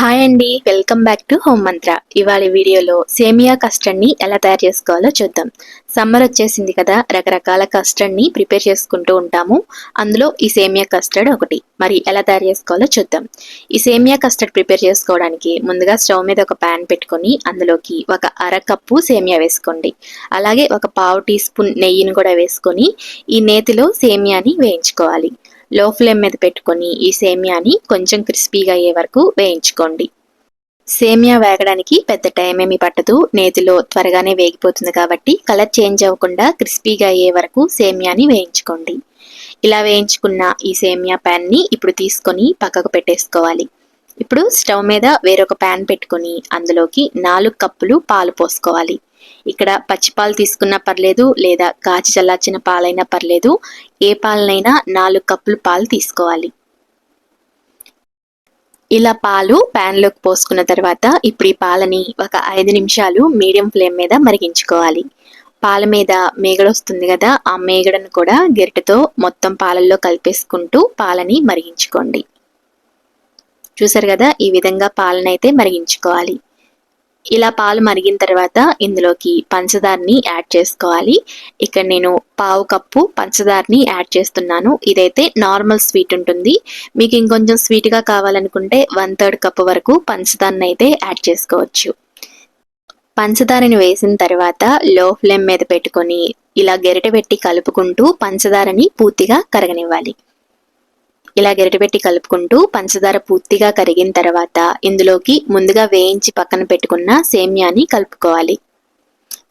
Hi అండి welcome back to home మంత్ర ఇవాళ వీడియోలో సేమియా కస్టర్డ్ని ఎలా తయారు చేసుకోవాలో చూద్దాం. సమ్మర్ వచ్చేసింది కదా రకరకాల కస్టర్డ్ని ప్రిపేర్ చేసుకుంటూ ఉంటాము. అందులో ఈ సేమియా కస్టర్డ్ ఒకటి. మరి ఎలా తయారు చేసుకోవాలో చూద్దాం. ఈ సేమియా కస్టర్డ్ ప్రిపేర్ చేసుకోవడానికి ముందుగా స్టవ్ మీద ఒక ప్యాన్ పెట్టుకొని అందులోకి ఒక అర కప్పు సేమియా వేసుకోండి. అలాగే ఒక పావు టీ స్పూన్ నెయ్యిని కూడా వేసుకొని ఈ నేతిలో సేమియాని వేయించుకోవాలి. లో ఫ్లేమ్ మీద పెట్టుకొని ఈ సేమియాని కొంచెం క్రిస్పీగా అయ్యే వరకు వేయించుకోండి. సేమియా వేగడానికి పెద్ద టైం ఏమి పట్టదు. నేతిలో త్వరగానే వేగిపోతుంది కాబట్టి కలర్ చేంజ్ అవ్వకుండా క్రిస్పీగా అయ్యే వరకు సేమియాని వేయించుకోండి. ఇలా వేయించుకున్న ఈ సేమియా ప్యాన్ని ఇప్పుడు తీసుకొని పక్కకు పెట్టేసుకోవాలి. ఇప్పుడు స్టవ్ మీద వేరొక ప్యాన్ పెట్టుకొని అందులోకి నాలుగు కప్పులు పాలు పోసుకోవాలి. ఇక్కడ పచ్చిపాలు తీసుకున్నా పర్లేదు లేదా కాచి చల్లార్చిన పాలైనా పర్లేదు ఏ పాలనైనా నాలుగు కప్పులు పాలు తీసుకోవాలి. ఇలా పాలు ప్యాన్లోకి పోసుకున్న తర్వాత ఇప్పుడు ఈ పాలని ఒక ఐదు నిమిషాలు మీడియం ఫ్లేమ్ మీద మరిగించుకోవాలి. పాల మీద మేగడ వస్తుంది కదా ఆ మేగడను కూడా గెరిటతో మొత్తం పాలల్లో కలిపేసుకుంటూ పాలని మరిగించుకోండి. చూసారు కదా? ఈ విధంగా పాలనైతే మరిగించుకోవాలి. ఇలా పాలు మరిగిన తర్వాత ఇందులోకి పంచదారని యాడ్ చేసుకోవాలి. ఇక్కడ నేను పావు కప్పు పంచదారని యాడ్ చేస్తున్నాను. ఇదైతే నార్మల్ స్వీట్ ఉంటుంది. మీకు ఇంకొంచెం స్వీట్గా కావాలనుకుంటే వన్ థర్డ్ కప్పు వరకు పంచదారని అయితే యాడ్ చేసుకోవచ్చు. పంచదారని వేసిన తర్వాత లో ఫ్లేమ్ మీద పెట్టుకొని ఇలా గెరిట పెట్టి కలుపుకుంటూ పంచదారని పూర్తిగా కరగనివ్వాలి. ఇలా గరిటెపెట్టి కలుపుకుంటూ పంచదార పూర్తిగా కరిగిన తర్వాత ఇందులోకి ముందుగా వేయించి పక్కన పెట్టుకున్న సేమ్యాని కలుపుకోవాలి.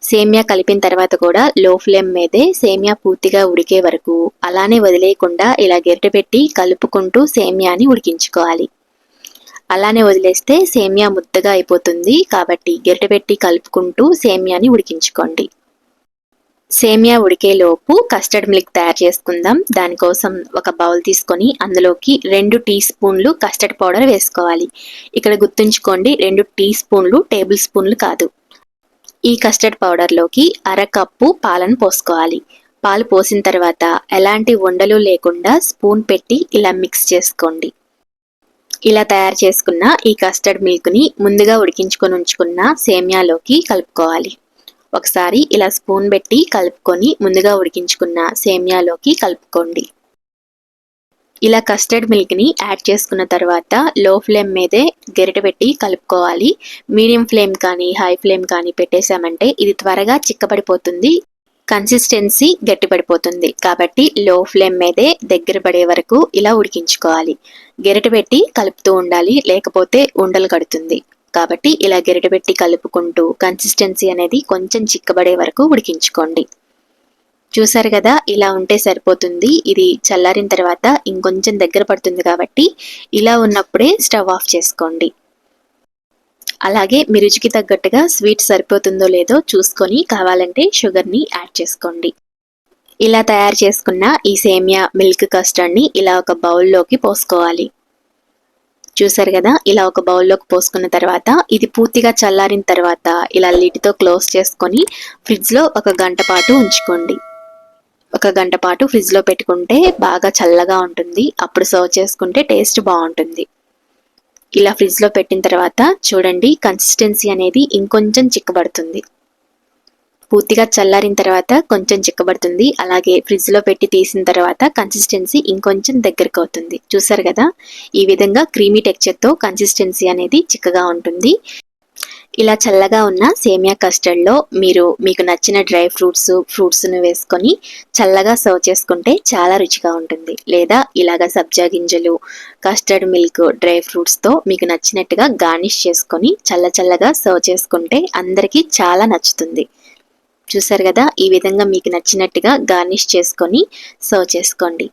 సేమ్యా కలిపిన తర్వాత కూడా లో ఫ్లేమ్ మీదే సేమ్యా పూర్తిగా ఉడికే వరకు అలానే వదిలేయకుండా ఇలా గరిటెపెట్టి కలుపుకుంటూ సేమ్యాని ఉడికించుకోవాలి. అలానే వదిలేస్తే సేమ్యా ముద్దగా అయిపోతుంది కాబట్టి గరిటెపెట్టి కలుపుకుంటూ సేమ్యాని ఉడికించుకోండి. సేమియా ఉడికేలోపు కస్టర్డ్ మిల్క్ తయారు చేసుకుందాం. దానికోసం ఒక బౌల్ తీసుకొని అందులోకి రెండు టీ స్పూన్లు కస్టర్డ్ పౌడర్ వేసుకోవాలి. ఇక్కడ గుర్తుంచుకోండి రెండు టీ స్పూన్లు టేబుల్ స్పూన్లు కాదు. ఈ కస్టర్డ్ పౌడర్లోకి అర కప్పు పాలను పోసుకోవాలి. పాలు పోసిన తర్వాత ఎలాంటి ఉండలు లేకుండా స్పూన్ పెట్టి ఇలా మిక్స్ చేసుకోండి. ఇలా తయారు చేసుకున్న ఈ కస్టర్డ్ మిల్క్ని ముందుగా ఉడికించుకొని ఉంచుకున్న సేమియాలోకి కలుపుకోవాలి. ఒకసారి ఇలా స్పూన్ పెట్టి కలుపుకొని ముందుగా ఉడికించుకున్న సేమియాలోకి కలుపుకోండి. ఇలా కస్టర్డ్ మిల్క్ని యాడ్ చేసుకున్న తర్వాత లో ఫ్లేమ్ మీదే గెరిట పెట్టి కలుపుకోవాలి. మీడియం ఫ్లేమ్ కానీ హై ఫ్లేమ్ కానీ పెట్టేశామంటే ఇది త్వరగా చిక్కబడిపోతుంది. కన్సిస్టెన్సీ గట్టిపడిపోతుంది. కాబట్టి లో ఫ్లేమ్ మీదే దగ్గర పడే వరకు ఇలా ఉడికించుకోవాలి. గెరిట పెట్టి కలుపుతూ ఉండాలి. లేకపోతే ఉండలు కడుతుంది. కాబట్టి ఇలా గెరటబెట్టి కలుపుకుంటూ కన్సిస్టెన్సీ అనేది కొంచెం చిక్కబడే వరకు ఉడికించుకోండి. చూసారు కదా ఇలా ఉంటే సరిపోతుంది. ఇది చల్లారిన తర్వాత ఇంకొంచెం దగ్గర పడుతుంది కాబట్టి ఇలా ఉన్నప్పుడే స్టవ్ ఆఫ్ చేసుకోండి. అలాగే మీ రుచికి తగ్గట్టుగా స్వీట్ సరిపోతుందో లేదో చూసుకొని కావాలంటే షుగర్ని యాడ్ చేసుకోండి. ఇలా తయారు చేసుకున్న ఈ సేమియా మిల్క్ కస్టర్డ్ని ఇలా ఒక బౌల్లోకి పోసుకోవాలి. చూసారు కదా ఇలా ఒక బౌల్లోకి పోసుకున్న తర్వాత ఇది పూర్తిగా చల్లారిన తర్వాత ఇలా లిడ్తో క్లోజ్ చేసుకొని ఫ్రిడ్జ్లో ఒక గంట పాటు ఉంచుకోండి. ఒక గంట పాటు ఫ్రిడ్జ్లో పెట్టుకుంటే బాగా చల్లగా ఉంటుంది. అప్పుడు సర్వ్ చేసుకుంటే టేస్ట్ బాగుంటుంది. ఇలా ఫ్రిడ్జ్లో పెట్టిన తర్వాత చూడండి కన్సిస్టెన్సీ అనేది ఇంకొంచెం చిక్కబడుతుంది. పూర్తిగా చల్లారిన తర్వాత కొంచెం చిక్కబడుతుంది. అలాగే ఫ్రిడ్జ్లో పెట్టి తీసిన తర్వాత కన్సిస్టెన్సీ ఇంకొంచెం దగ్గరకు అవుతుంది. చూసారు కదా? ఈ విధంగా క్రీమీ టెక్చర్తో కన్సిస్టెన్సీ అనేది చిక్కగా ఉంటుంది. ఇలా చల్లగా ఉన్న సేమియా కస్టర్డ్లో మీరు మీకు నచ్చిన డ్రై ఫ్రూట్స్ ఫ్రూట్స్ను వేసుకొని చల్లగా సర్వ్ చేసుకుంటే చాలా రుచిగా ఉంటుంది. లేదా ఇలాగ సబ్జా గింజలు కస్టర్డ్ మిల్క్ డ్రై ఫ్రూట్స్తో మీకు నచ్చినట్టుగా గార్నిష్ చేసుకొని చల్ల చల్లగా సర్వ్ చేసుకుంటే అందరికీ చాలా నచ్చుతుంది. చూసారు కదా? ఈ విధంగా మీకు నచ్చినట్టుగా గార్నిష్ చేసుకొని సర్వ్ చేసుకోండి.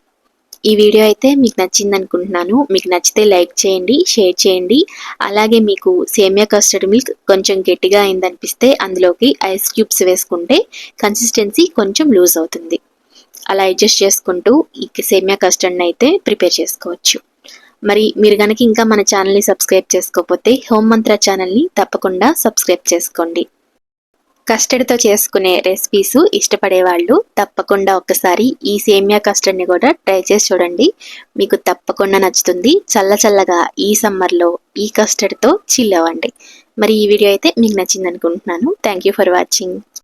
ఈ వీడియో అయితే మీకు నచ్చింది అనుకుంటున్నాను మీకు నచ్చితే లైక్ చేయండి షేర్ చేయండి. అలాగే మీకు సేమియా కస్టర్డ్ మిల్క్ కొంచెం గట్టిగా అయిందనిపిస్తే అందులోకి ఐస్ క్యూబ్స్ వేసుకుంటే కన్సిస్టెన్సీ కొంచెం లూజ్ అవుతుంది. అలా అడ్జస్ట్ చేసుకుంటూ ఈ సేమియా కస్టర్డ్ని అయితే ప్రిపేర్ చేసుకోవచ్చు. మరి మీరు కనుక ఇంకా మన ఛానల్ని సబ్స్క్రైబ్ చేసుకోకపోతే హోమ్ మంత్ర ఛానల్ని తప్పకుండా సబ్స్క్రైబ్ చేసుకోండి. కస్టర్డ్తో చేసుకునే రెసిపీస్ ఇష్టపడే వాళ్ళు తప్పకుండా ఒక్కసారి ఈ సేమియా కస్టర్డ్ని కూడా ట్రై చేసి చూడండి. మీకు తప్పకుండా నచ్చుతుంది. చల్ల చల్లగా ఈ సమ్మర్లో ఈ కస్టర్డ్తో చిల్ అవ్వండి. మరి ఈ వీడియో అయితే మీకు నచ్చింది అనుకుంటున్నాను థ్యాంక్ యూ ఫర్ వాచింగ్